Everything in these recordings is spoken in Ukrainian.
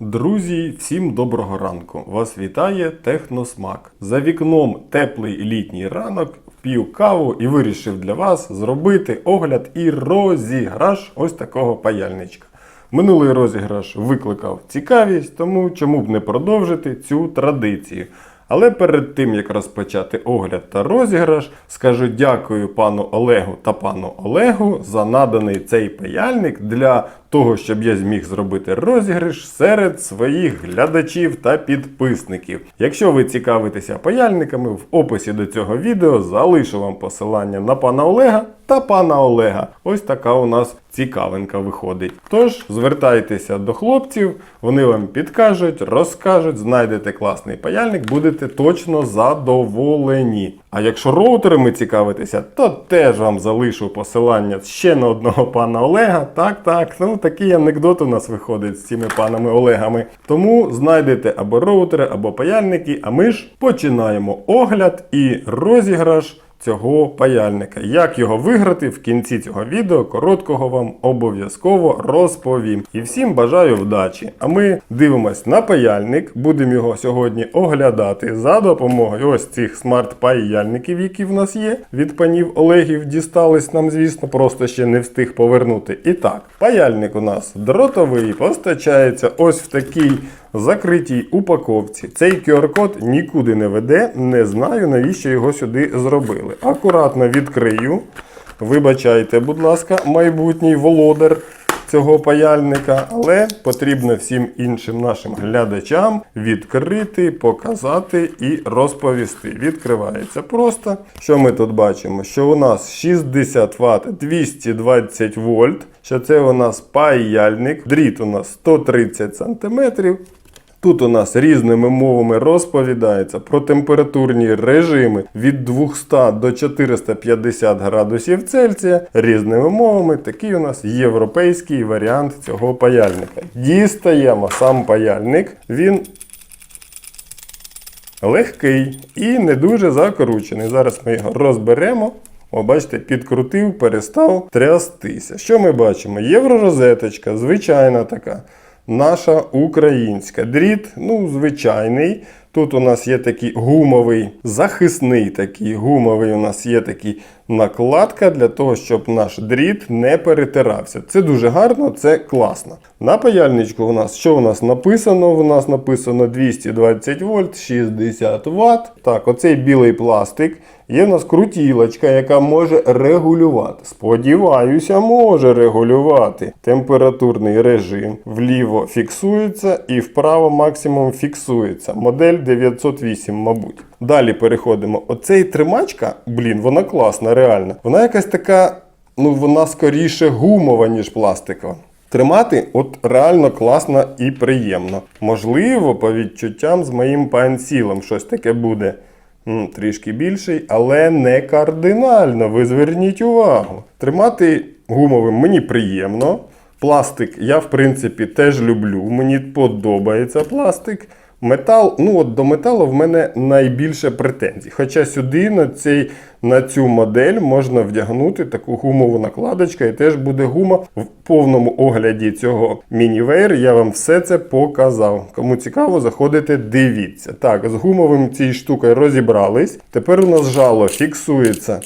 Друзі, всім доброго ранку! Вас вітає Техносмак. За вікном теплий літній ранок, п'ю каву і вирішив для вас зробити огляд і розіграш ось такого паяльничка. Минулий розіграш викликав цікавість, тому чому б не продовжити цю традицію. Але перед тим як розпочати огляд та розіграш, скажу дякую пану Олегу та пану Олегу за наданий цей паяльник для того, щоб я зміг зробити розіграш серед своїх глядачів та підписників. Якщо ви цікавитеся паяльниками, в описі до цього відео залишу вам посилання на пана Олега та пана Олега. Ось така у нас цікавинка виходить. Тож звертайтеся до хлопців, вони вам підкажуть, розкажуть, знайдете класний паяльник, будете точно задоволені. А якщо роутерами цікавитеся, то теж вам залишу посилання ще на одного пана Олега. Так, так, ну такий анекдот у нас виходить з цими панами Олегами. Тому знайдете або роутери, або паяльники, а ми ж починаємо огляд і розіграш цього паяльника. Як його виграти в кінці цього відео, короткого вам обов'язково розповім. І всім бажаю вдачі. А ми дивимось на паяльник, будемо його сьогодні оглядати за допомогою ось цих смарт-паяльників, які в нас є. Від панів Олегів дістались нам, звісно, просто ще не встиг повернути. І так, паяльник у нас дротовий, постачається ось в такій закритій упаковці. Цей QR-код нікуди не веде, не знаю, навіщо його сюди зробили. Акуратно відкрию. Вибачайте, будь ласка, майбутній володар цього паяльника, але потрібно всім іншим нашим глядачам відкрити, показати і розповісти. Відкривається просто. Що ми тут бачимо? Що у нас 60 Вт 220 вольт. Що це у нас паяльник, дріт у нас 130 см. Тут у нас різними мовами розповідається про температурні режими від 200 до 450 градусів Цельсія. Різними мовами такий у нас європейський варіант цього паяльника. Дістаємо сам паяльник. Він легкий і не дуже закручений. Зараз ми його розберемо. О, бачите, підкрутив, перестав трястися. Що ми бачимо? Євророзеточка, звичайна така. Наша українська. Дріт, ну, звичайний. Тут у нас є такий гумовий, захисний такий гумовий. У нас є такий накладка для того, щоб наш дріт не перетирався. Це дуже гарно, це класно. На паяльничку у нас що у нас написано? У нас написано 220 вольт, 60 Вт. Так, оцей білий пластик. Є в нас крутілочка, яка може регулювати. Сподіваюся, може регулювати температурний режим. Вліво фіксується і вправо максимум фіксується. Модель 908, мабуть. Далі переходимо. Оцей тримачка, блін, вона класна, реально. Вона якась така, ну вона скоріше гумова, ніж пластикова. Тримати от реально класно і приємно. Можливо, по відчуттям з моїм пансілом щось таке буде. Трішки більший, але не кардинально. Ви зверніть увагу. Тримати гумовим мені приємно. Пластик я, в принципі, теж люблю. Мені подобається пластик. Метал, ну от до металу в мене найбільше претензій. Хоча сюди на цей, на цю модель можна вдягнути таку гумову накладочку, і теж буде гума. В повному огляді цього мінівейр я вам все це показав. Кому цікаво, заходите, дивіться. Так, з гумовим цією штукою розібрались. Тепер у нас жало фіксується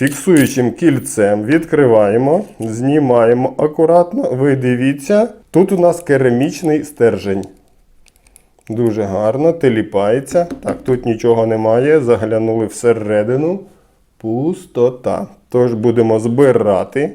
фіксуючим кільцем. Відкриваємо, знімаємо акуратно. Ви дивіться, тут у нас керамічний стержень. Дуже гарно, теліпається. Так, тут нічого немає. Заглянули всередину. Пустота. Тож будемо збирати.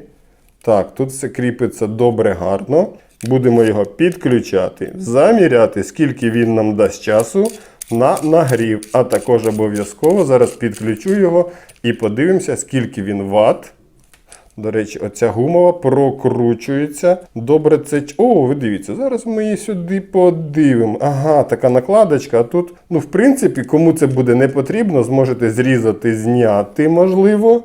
Так, тут все кріпиться добре, гарно. Будемо його підключати, заміряти, скільки він нам дасть часу на нагрів. А також обов'язково зараз підключу його і подивимося, скільки він ватт. До речі, оця гумова прокручується. Добре, це. О, ви дивіться, зараз ми її сюди подивимо. Ага, така накладочка. А тут, ну, в принципі, кому це буде не потрібно, зможете зрізати, зняти, можливо,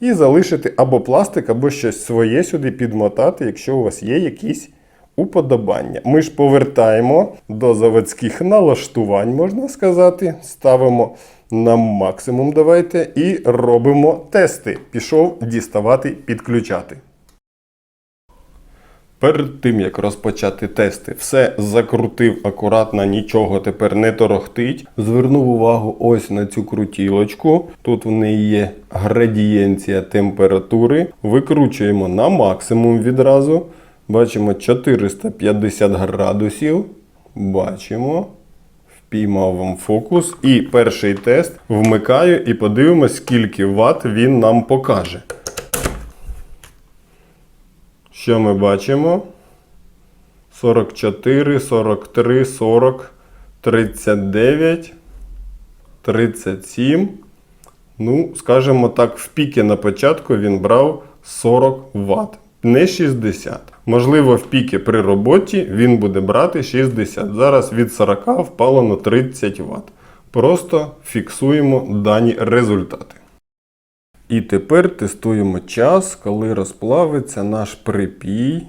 і залишити або пластик, або щось своє сюди підмотати, якщо у вас є якісь уподобання. Ми ж повертаємо до заводських налаштувань, можна сказати. Ставимо на максимум давайте і робимо тести. Пішов діставати, підключати. Перед тим як розпочати тести, все закрутив акуратно, нічого тепер не торохтить. Звернув увагу ось на цю крутілочку. Тут в неї є градієнція температури. Викручуємо на максимум відразу. Бачимо 450 градусів. Бачимо. Впіймав вам фокус. І перший тест вмикаю і подивимось, скільки ват він нам покаже. Що ми бачимо? 44, 43, 40, 39, 37. Ну, скажімо так, в піки на початку він брав 40 Вт, не 60. Можливо, в піки при роботі він буде брати 60. Зараз від 40 впало на 30 Вт. Просто фіксуємо дані результати. І тепер тестуємо час, коли розплавиться наш припій,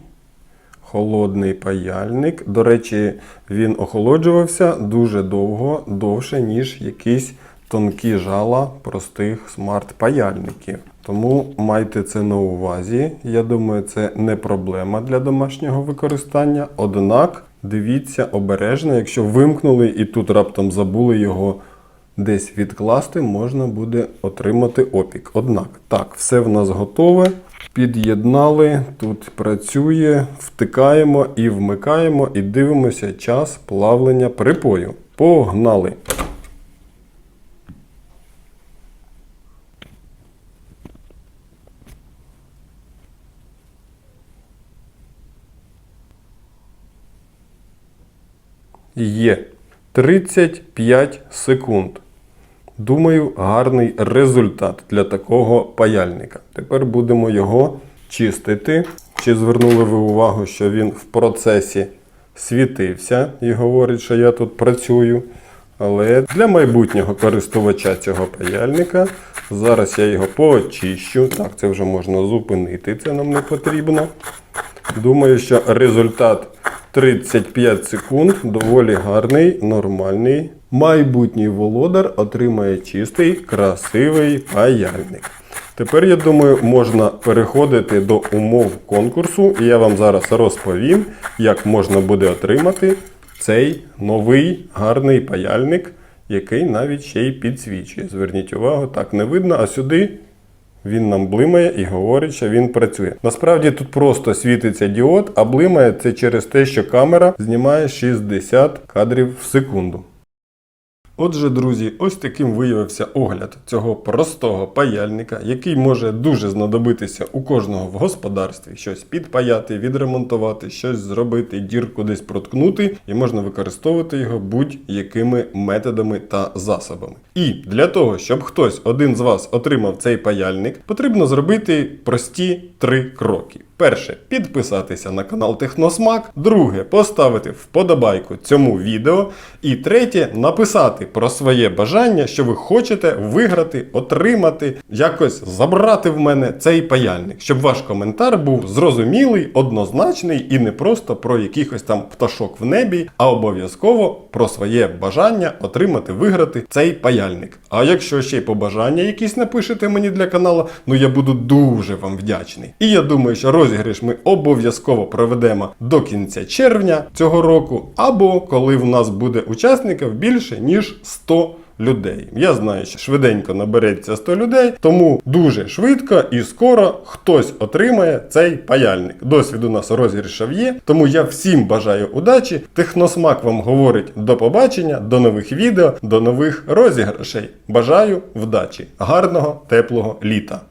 холодний паяльник. До речі, він охолоджувався дуже довго, довше, ніж якісь тонкі жала простих смарт-паяльників. Тому майте це на увазі. Я думаю, це не проблема для домашнього використання. Однак дивіться обережно, якщо вимкнули і тут раптом забули його десь відкласти, можна буде отримати опік. Однак, так, все в нас готове. Під'єднали, тут працює, втикаємо і вмикаємо, і дивимося час плавлення припою. Погнали! Є 35 секунд. Думаю, гарний результат для такого паяльника. Тепер будемо його чистити. Чи звернули ви увагу, що він в процесі світився і говорить, що я тут працюю. Але для майбутнього користувача цього паяльника зараз я його почищу. Так, це вже можна зупинити, це нам не потрібно. Думаю, що результат 35 секунд доволі гарний, нормальний. Майбутній володар отримає чистий, красивий паяльник. Тепер, я думаю, можна переходити до умов конкурсу, і я вам зараз розповім, як можна буде отримати цей новий гарний паяльник, який навіть ще й підсвічує. Зверніть увагу, так не видно, а сюди він нам блимає і говорить, що він працює. Насправді тут просто світиться діод, а блимає це через те, що камера знімає 60 кадрів в секунду. Отже, друзі, ось таким виявився огляд цього простого паяльника, який може дуже знадобитися у кожного в господарстві. Щось підпаяти, відремонтувати, щось зробити, дірку десь проткнути, і можна використовувати його будь-якими методами та засобами. І для того, щоб хтось один з вас отримав цей паяльник, потрібно зробити прості три кроки. Перше підписатися на канал Техносмак. Друге поставити вподобайку цьому відео. І третє написати про своє бажання, що ви хочете виграти, отримати, якось забрати в мене цей паяльник, щоб ваш коментар був зрозумілий, однозначний і не просто про якихось там пташок в небі, а обов'язково про своє бажання отримати, виграти цей паяльник. А якщо ще й побажання якісь напишете мені для каналу, ну я буду дуже вам вдячний. І я думаю, що розіграш ми обов'язково проведемо до кінця червня цього року, або коли в нас буде учасників більше ніж 100 людей. Я знаю, що швиденько набереться 100 людей, тому дуже швидко і скоро хтось отримає цей паяльник. Досвід у нас розіграшів є, тому я всім бажаю удачі. Техносмак вам говорить до побачення, до нових відео, до нових розіграшей. Бажаю вдачі, гарного, теплого літа!